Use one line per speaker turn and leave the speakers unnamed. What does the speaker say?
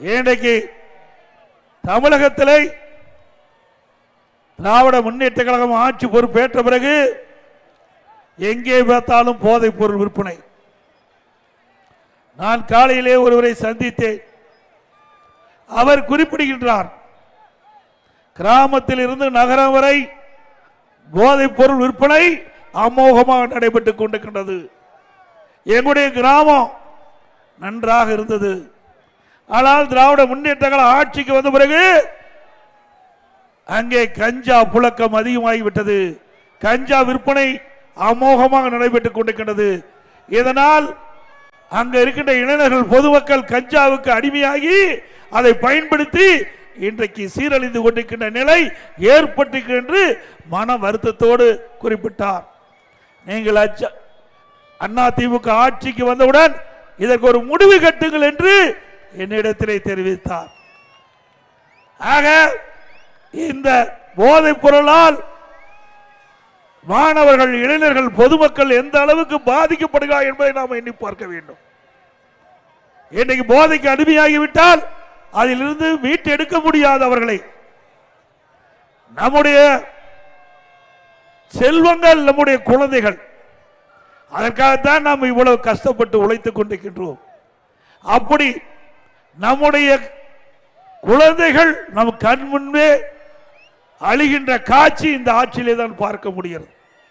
இன்றைக்கு தமிழகத்திலே திராவிட முன்னேற்ற கழகம் ஆட்சி பொறுப்பேற்ற பிறகு எங்கே பார்த்தாலும் போதைப் பொருள் விற்பனை. நான் காலையிலே ஒருவரை சந்தித்தேன். அவர் குறிப்பிடுகின்றார் கிராமத்தில் இருந்து நகரம் வரை போதைப் பொருள் விற்பனை அமோகமாக நடைபெற்றுக் கொண்டிருக்கின்றது. எங்களுடைய கிராமம் நன்றாக இருந்தது. ஆனால் திராவிட முன்னேற்ற கழக ஆட்சிக்கு வந்த பிறகு அங்கே கஞ்சா புழக்கம் அதிகமாகிவிட்டது. கஞ்சா விற்பனை அமோகமாக நடைபெற்றுக் கொண்டிருக்கின்றது. இதனால் அங்க இருக்கின்ற இளைஞர்கள் பொதுமக்கள் கஞ்சாவுக்கு அடிமையாகி அதை பயன்படுத்தி இன்றைக்கு சீரழிந்து கொண்டிருக்கின்ற நிலை ஏற்பட்டிருக்கு என்று மன வருத்தத்தோடு குறிப்பிட்டார். நீங்கள் அண்ணா திமுக ஆட்சிக்கு வந்தவுடன் இதற்கு ஒரு முடிவு கட்டுங்கள் என்று என்னிடத்திலே தெரிவித்தார். ஆக இந்த போதைப் பொருளால் மாணவர்கள் இளைஞர்கள் பொதுமக்கள் எந்த அளவுக்கு பாதிக்கப்படுகிறார் என்பதை நாம் எண்ணி பார்க்க வேண்டும். இன்னைக்கு போதைக்கு அடிமையாகிவிட்டால் அதிலிருந்து மீட்டு எடுக்க முடியாது அவர்களை நம்முடைய செல்வங்கள் நம்முடைய குழந்தைகள் அதற்காகத்தான் நாம் இவ்வளவு கஷ்டப்பட்டு உழைத்துக் கொண்டிருக்கின்றோம். அப்படி நம்முடைய குழந்தைகள் நம் கண் முன்பே அழிகின்ற காட்சி இந்த ஆட்சியிலே தான் பார்க்க முடிகிறது.